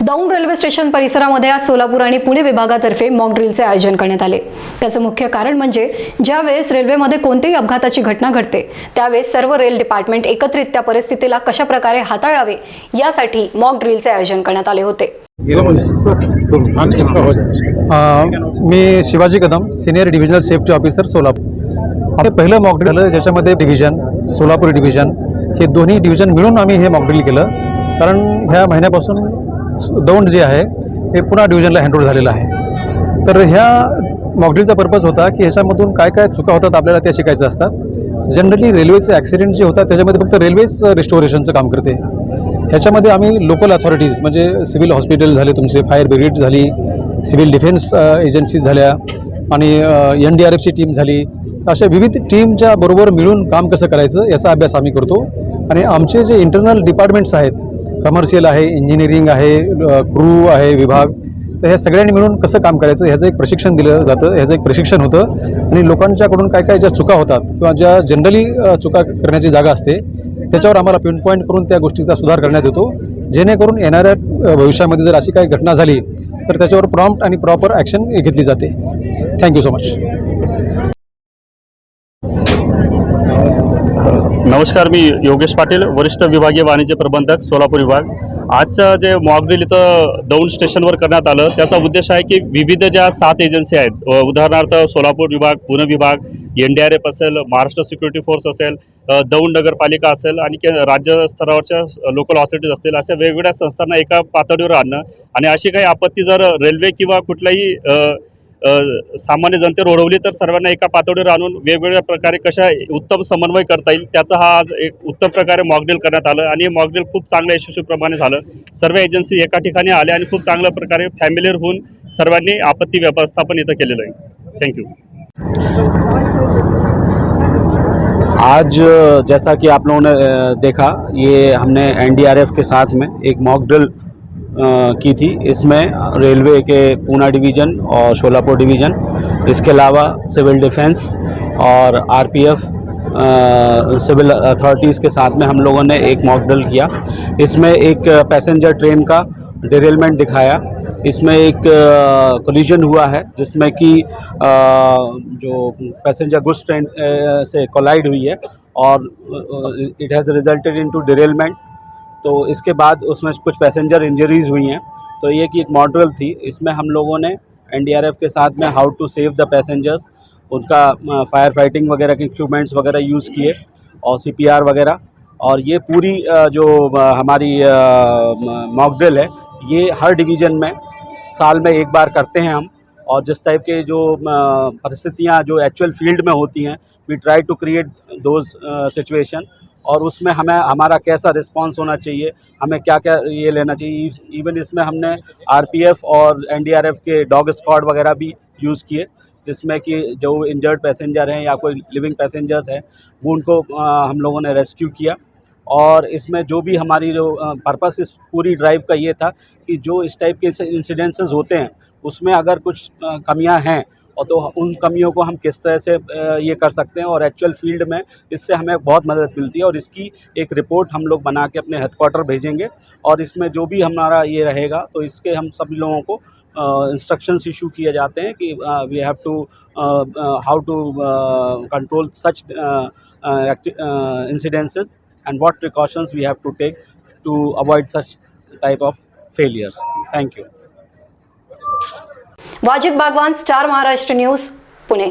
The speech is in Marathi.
दौंड रेल्वे स्टेशन परिसरामध्ये आज सोलापूर आणि पुणे विभागातर्फे मॉक ड्रिलचे आयोजन करण्यात आले. त्याचं मुख्य कारण म्हणजे ज्यावेळेस रेल्वेमध्ये कोणतीही अपघाताची घटना घडते त्यावेळेस सर्व रेल डिपार्टमेंट एकत्रित त्या परिस्थितीला कशा प्रकारे हाताळावे यासाठी मॉक ड्रिलचे आयोजन करण्यात आले होते. अ, मी Shivaji Kadam senior divisional safety officer Solapur. आपलं पहिलं मॉकड्रिल झालं ज्याच्यामध्ये डिव्हिजन सोलापूर डिव्हिजन हे दोन्ही डिव्हिजन मिळून आम्ही हे मॉकड्रिल केलं. कारण ह्या महिन्यापासून दौंड जे आहे हे पुन्हा डिव्हिजनला हँडओव्हर झालेलं आहे. तर ह्या मॉकड्रीलचा पर्पज होता की ह्याच्यामधून काय काय चुका होतात आपल्याला त्या शिकायचं असतात. जनरली रेल्वेचे ॲक्सिडेंट जे होतात त्याच्यामध्ये फक्त रेल्वेच रिस्टोरेशनचं काम करते. ह्याच्यामध्ये आम्ही लोकल अथॉरिटीज म्हणजे सिव्हिल हॉस्पिटल झाले तुमचे फायर ब्रिगेड झाली सिव्हिल डिफेन्स एजन्सीज झाल्या आणि एन डी आर एफची टीम झाली. अशा विविध टीमच्या बरोबर मिळून काम कसं करायचं याचा अभ्यास आम्ही करतो. आणि आमचे जे इंटरनल डिपार्टमेंट्स आहेत कमर्शियल आहे इंजिनिअरिंग आहे क्रू आहे विभाग. तर ह्या सगळ्यांनी मिळून कसं काम करायचं? ह्याचं एक प्रशिक्षण दिलं जातं ह्याचं एक प्रशिक्षण होतं. आणि लोकांच्याकडून काय काय ज्या चुका होतात किंवा ज्या जनरली चुका करण्याची जागा असते त्याच्यावर आम्हाला पिन पॉईंट करून त्या गोष्टीचा सुधार करण्यात येतो. जेणेकरून येणाऱ्या भविष्यामध्ये जर अशी काही घटना झाली तर त्याच्यावर प्रॉम्प्ट आणि प्रॉपर ॲक्शन घेतली जाते. थँक्यू सो मच नमस्कार मी योगेश पाटील वरिष्ठ विभागीय वाणिज्य प्रबंधक सोलापूर विभाग. आजचं जे मॉकड्रिल इथं दौंड स्टेशनवर करण्यात आलं त्याचा उद्देश आहे की विविध ज्या सात एजन्सी आहेत उदाहरणार्थ सोलापूर विभाग पुणे विभाग एन डी आर एफ असेल महाराष्ट्र सिक्युरिटी फोर्स असेल दौंड नगरपालिका असेल आणि के राज्य स्तरावरच्या लोकल ऑथॉरिटीज असतील अशा वेगवेगळ्या संस्थांना एका पातळीवर आणणं. आणि अशी काही आपत्ती जर रेल्वे किंवा कुठल्याही सामान्य जनतेवर ओढवली तर सर्वांना एका पातळीवर आणून वेगवेगळ्या प्रकारे कशा उत्तम समन्वय करता येईल त्याचा हा आज एक उत्तम प्रकारे मॉकड्रिल करण्यात आलं आणि हे मॉकड्रिल खूप चांगल्या यशस्वीप्रमाणे झालं. सर्व एजन्सी एका ठिकाणी आल्या आणि खूप चांगल्या प्रकारे फॅमिलीर होऊन सर्वांनी आपत्ती व्यवस्थापन इथं केलेलं आहे. थँक्यू आज जैसा कि आप लोगों ने देखा ये हमने एनडीआरएफ के साथ में एक मॉक ड्रिल की थी। इसमें रेलवे के पूना डिवीज़न और शोलापुर डिवीज़न, इसके अलावा सिविल डिफेंस और आरपीएफ सिविल अथॉरिटीज़ के साथ में हम लोगों ने एक मॉक ड्रिल किया। इसमें एक पैसेंजर ट्रेन का डिरेलमेंट दिखाया। इसमें एक कोलिजन हुआ है, जिसमें कि जो पैसेंजर गुड्स ट्रेन से कोलाइड हुई है और it has resulted into derailment तो इसके बाद उसमें कुछ पैसेंजर इंजरीज हुई हैं। तो ये कि एक मॉडल थी, इसमें हम लोगों ने एनडीआरएफ के साथ में how to save the passengers उनका फायर फाइटिंग वगैरह के इक्विपमेंट्स वगैरह यूज़ किए और सीपीआर वगैरह। और ये पूरी जो हमारी मॉक ड्रिल है, ये हर डिवीज़न में साल में एक बार करते हैं हम। और जिस टाइप के जो परिस्थितियाँ, जो एक्चुअल फ़ील्ड में होती हैं we try to create those situation और उसमें हमें हमारा कैसा रिस्पांस होना चाहिए हमें क्या क्या ये लेना चाहिए। इवन इसमें हमने आरपीएफ और एनडीआरएफ के डॉग स्क्वाड वगैरह भी यूज़ किए जिसमें कि जो इंजर्ड पैसेंजर हैं या कोई लिविंग पैसेंजर्स हैं वो उनको अ, हम लोगों ने रेस्क्यू किया। और इसमें जो भी हमारी जो पर्पस इस पूरी ड्राइव का ये था कि जो इस टाइप के इंसिडेंसेस होते हैं उसमें अगर कुछ कमियाँ हैं और तो उन कमियों को हम किस तरह से ये कर सकते हैं और एक्चुअल फ़ील्ड में इससे हमें बहुत मदद मिलती है और इसकी एक रिपोर्ट हम लोग बना के अपने हेडक्वार्टर भेजेंगे और इसमें जो भी हमारा ये रहेगा तो इसके हम सभी लोगों को इंस्ट्रक्शंस इशू किए जाते हैं कि we have to how to control such incidences and what precautions we have to take to avoid such type of failures. Thank you. Wajid Bagwan star Maharashtra news Pune.